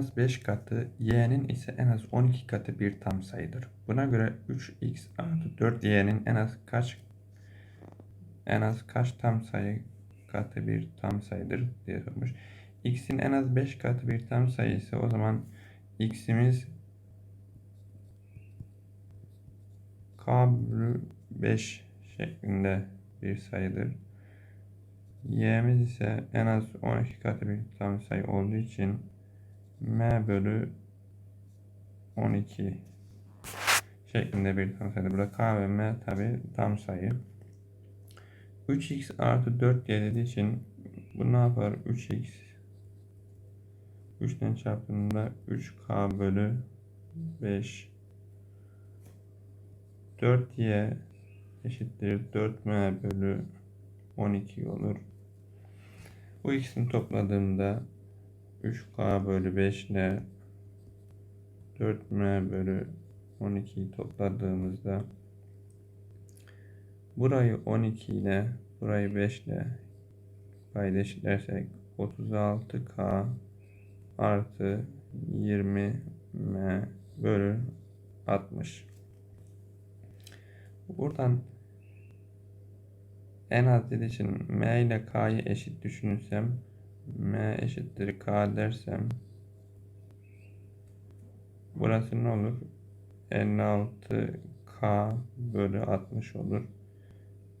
az 5 katı, y'nin ise en az 12 katı bir tam sayıdır. Buna göre 3x artı 4y'nin en az kaç en az kaç tam sayı katı bir tam sayıdır diye sormuş. x'in en az 5 katı bir tam sayısı o zaman x'imiz k bölü 5 şeklinde bir sayıdır. y'miz ise en az 12 katı bir tam sayı olduğu için m bölü 12 şeklinde bir tam sayı. Burada k ve m tabi tam sayı. 3x artı 4 y dediği için bu ne yapar? 3x 3'ten çarptığında 3k bölü 5 4y eşittir 4m bölü 12 olur. Bu ikisini topladığımda 3k bölü 5 ile 4m bölü 12'yi topladığımızda burayı 12 ile burayı 5 ile paydaşlersek 36k artı 20m bölü 60. Buradan en az için m ile k'yı eşit düşünürsem m eşittir k dersem burası ne olur? 56k bölü 60 olur.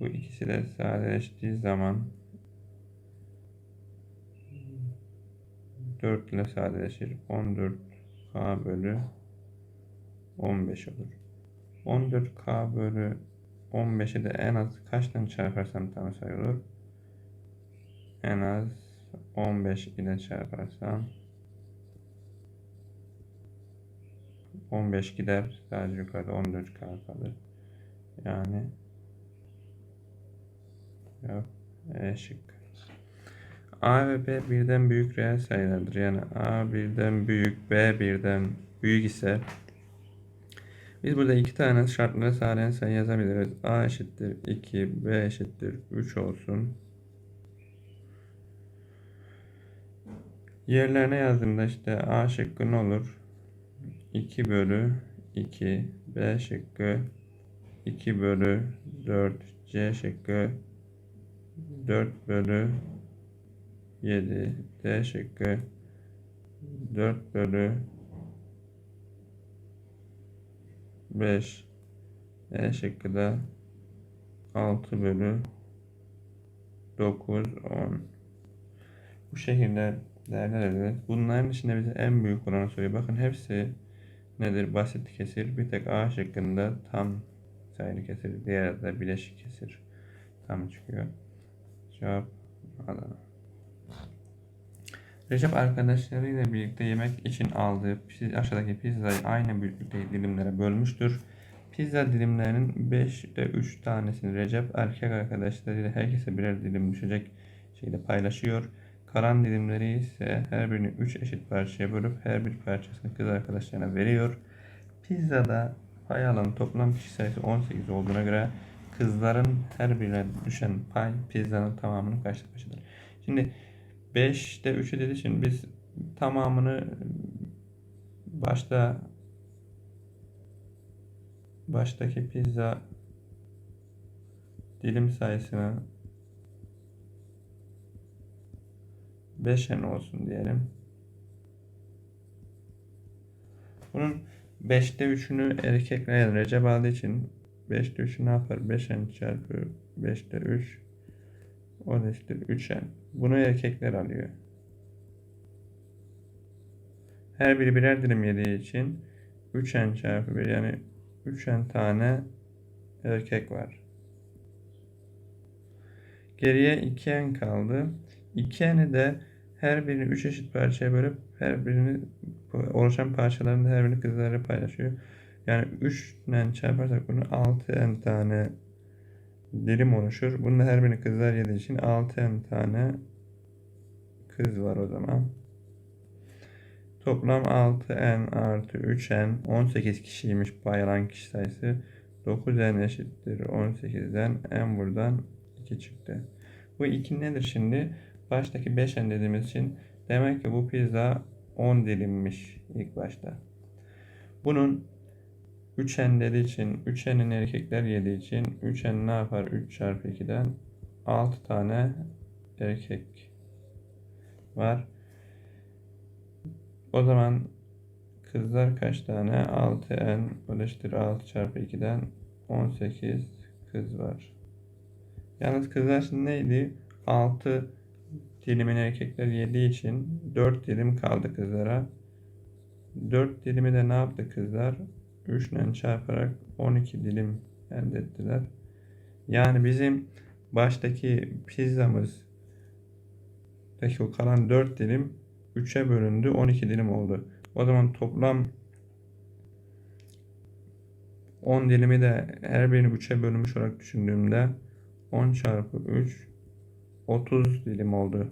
Bu ikisi de sadeleştiği zaman 4 ile sadeleşir. 14k bölü 15 olur. 14k bölü 15'i de en az kaçtan çarparsam tam sayı olur? En az 15 ile çarparsam 15 gider sadece yukarıda 14 kalır. Yani yok E. A ve B birden büyük reel sayılardır. Yani A birden büyük, B birden büyük ise biz burada iki tane şartlara sağlayan sayı yazabiliriz. A eşittir 2, B eşittir 3 olsun. Yerlerine yazdığımda işte A şıkkı ne olur? 2 bölü 2, B şıkkı 2 bölü 4, C şıkkı 4 bölü 7, D şıkkı 4 bölü 5, E şıkkı da 6 bölü 9, 10. Bu şekilde değerler Bunların içinde bize en büyük olanı soruyor. Bakın hepsi nedir? Basit kesir. Bir tek A şıkkında tam sayılı kesir. Diğer de bileşik kesir. Tam çıkıyor. Cevap Adana. Recep arkadaşlarıyla birlikte yemek için aldığı aşağıdaki pizzayı aynı büyüklükte dilimlere bölmüştür. Pizza dilimlerinin 5'te 3 tanesini Recep erkek arkadaşlarıyla herkese birer dilim düşecek şekilde paylaşıyor. Kalan dilimleri ise her birini 3 eşit parçaya bölüp her bir parçasını kız arkadaşlarına veriyor. Pizzada pay alan toplam kişi sayısı 18 olduğuna göre kızların her birine düşen pay pizzanın tamamının kaçta kaçıdır? Şimdi 5'te 3'ü dediği için biz tamamını başta baştaki pizza dilim sayısını 5'en olsun diyelim. Bunun 5'te 3'ünü erkekler Recep aldığı için 5'te 3'ü ne yapar? 5'en çarpı 5'te 3 o da işte 3'en. Bunu erkekler alıyor. Her biri birer dilim yediği için 3'en çarpı 1 yani 3'en tane erkek var. Geriye 2'en kaldı. 2'eni de her birini 3 eşit parçaya bölüp her birini oluşan parçaların her birini kızlara paylaşıyor. Yani 3 ile çarparsak bunu 6 tane dilim oluşur. Bunun her birini kızlar yediği için 6 tane kız var o zaman. Toplam 6n artı 3n 18 kişiymiş paylanan kişi sayısı. 9n eşittir 18'den n buradan 2 çıktı. Bu 2 nedir şimdi? Baştaki 5n dediğimiz için demek ki bu pizza 10 dilimmiş ilk başta. Bunun üçenleri için, üçenin erkekler yediği için üçen ne yapar? 3 çarpı 2'den 6 tane erkek var. O zaman kızlar kaç tane? 6n bölüştür 6 çarpı 2'den 18 kız var. Yalnız kızlar şimdi neydi? 6 dilimin erkekler yediği için 4 dilim kaldı kızlara. 4 dilimi de ne yaptı kızlar? 3 ile çarparak 12 dilim elde ettiler. Yani bizim baştaki pizzamız Peki o kalan 4 dilim 3'e bölündü 12 dilim oldu. O zaman toplam 10 dilimi de her birini 3'e bölünmüş olarak düşündüğümde 10 çarpı 3 30 dilim oldu.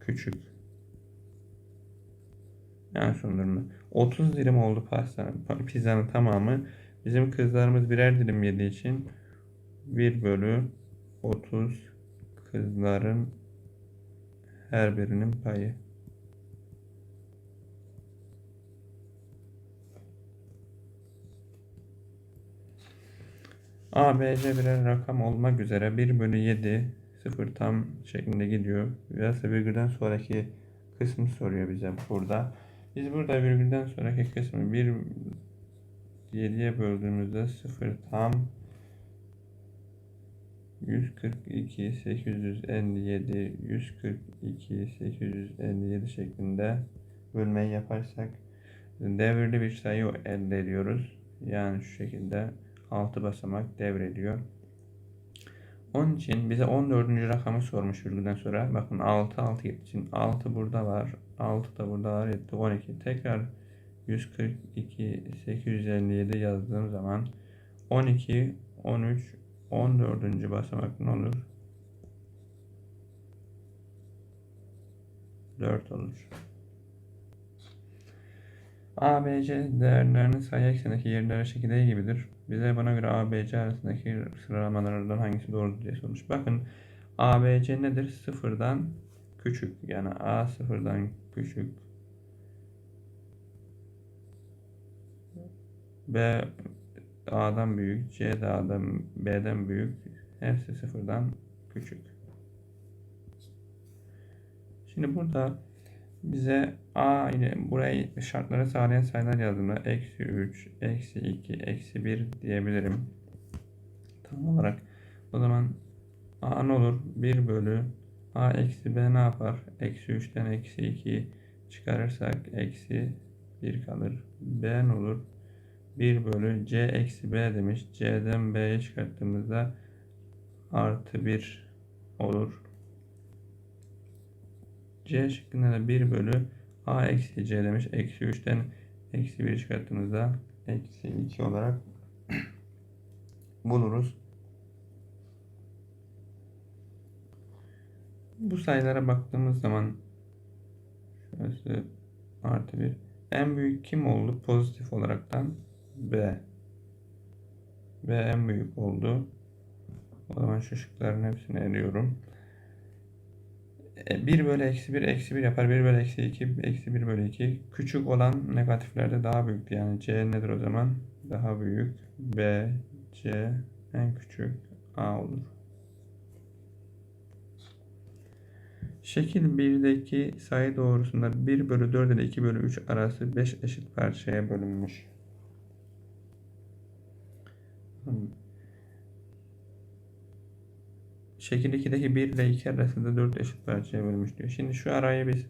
Küçük. Yani sondurma. 30 dilim oldu pastanın, pizzanın tamamı. Bizim kızlarımız birer dilim yediği için 1 bölü 30 kızların her birinin payı. A, B, C birer rakam olmak üzere 1 bölü 7 0 tam şeklinde gidiyor. Biraz virgülden sonraki kısmı soruyor bize burada. Biz burada virgülden sonraki kısmı 1 7'ye böldüğümüzde 0 tam 142 857 142 857 şeklinde bölmeyi yaparsak devirli bir sayı elde ediyoruz. Yani şu şekilde 6 basamak devrediyor. Onun için bize 14. rakamı sormuş virgülden sonra. Bakın 6 6 için 6 burada var. 6 da burada var. Etti 12. Tekrar 142 857 yazdığım zaman 12 13 14. basamak ne olur? 4 olur. A, B, C değerlerinin sayı eksenindeki yerleri şekilde gibidir. Bize buna göre A, B, C arasındaki sıralamalardan hangisi doğrudur diye sormuş. Bakın A, B, C nedir? Sıfırdan küçük. Yani A sıfırdan küçük. B A'dan büyük, C de A'dan, B'den büyük. Hepsi sıfırdan küçük. Şimdi burada bize A ile burayı şartları sağlayan sayılar yazdığımda eksi 3, eksi 2, eksi 1 diyebilirim. Tam olarak o zaman A ne olur? 1 bölü A eksi B ne yapar? Eksi 3'ten eksi 2 çıkarırsak eksi 1 kalır. B ne olur? 1 bölü c eksi b demiş. c'den b'ye çıkarttığımızda artı 1 olur. C şıkkında da 1 bölü a eksi c demiş. Eksi 3'ten eksi 1 çıkarttığımızda eksi 2 olarak buluruz. Bu sayılara baktığımız zaman şurası artı 1 en büyük kim oldu pozitif olaraktan B. B en büyük oldu. O zaman şu şıkların hepsini eliyorum. 1 e, bölü eksi 1 eksi 1 yapar. 1 bölü eksi 2 eksi 1 bölü 2. Küçük olan negatiflerde daha büyük. Yani C nedir o zaman? Daha büyük. B, C en küçük A olur. Şekil 1'deki sayı doğrusunda 1 bölü 4 ile 2 bölü 3 arası 5 eşit parçaya bölünmüş. Şekil 2'deki 1 ile 2 arasında 4 eşit parçaya bölmüş diyor. Şimdi şu arayı biz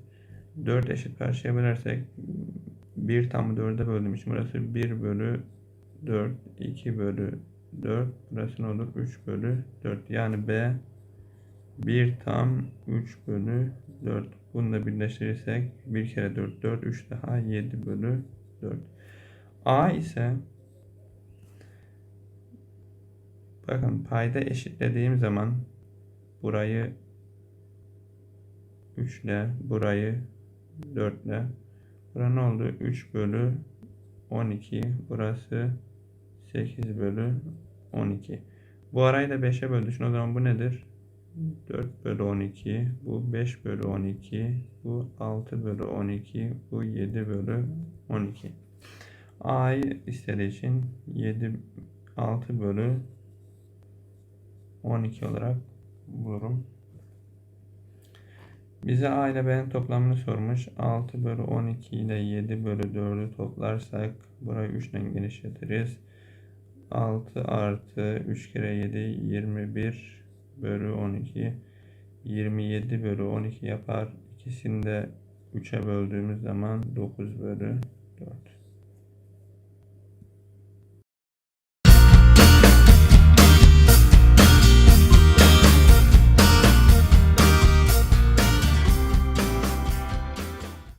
4 eşit parçaya bölersek 1 tam 4'e böldüm için burası 1 bölü 4 2 bölü 4 burası ne olur? 3 bölü 4 yani B 1 tam 3 bölü 4 bunu da birleştirirsek 1 kere 4 4 3 daha 7 bölü 4 A ise Bakın payda eşitlediğim zaman burayı 3 ile burayı 4 ile Bura ne oldu? 3 bölü 12 burası 8 bölü 12 Bu arayı da 5'e böldü. Şimdi o zaman bu nedir? 4 bölü 12. Bu 5 bölü 12. Bu 6 bölü 12. Bu 7 bölü 12. A'yı istediği için 7 6 bölü 12 olarak bulurum. Bize A ile B'nin toplamını sormuş. 6 bölü 12 ile 7 bölü 4'ü toplarsak burayı 3 ile genişletiriz. 6 artı 3 kere 7 21 bölü 12 27 bölü 12 yapar. İkisini de 3'e böldüğümüz zaman 9 bölü 4.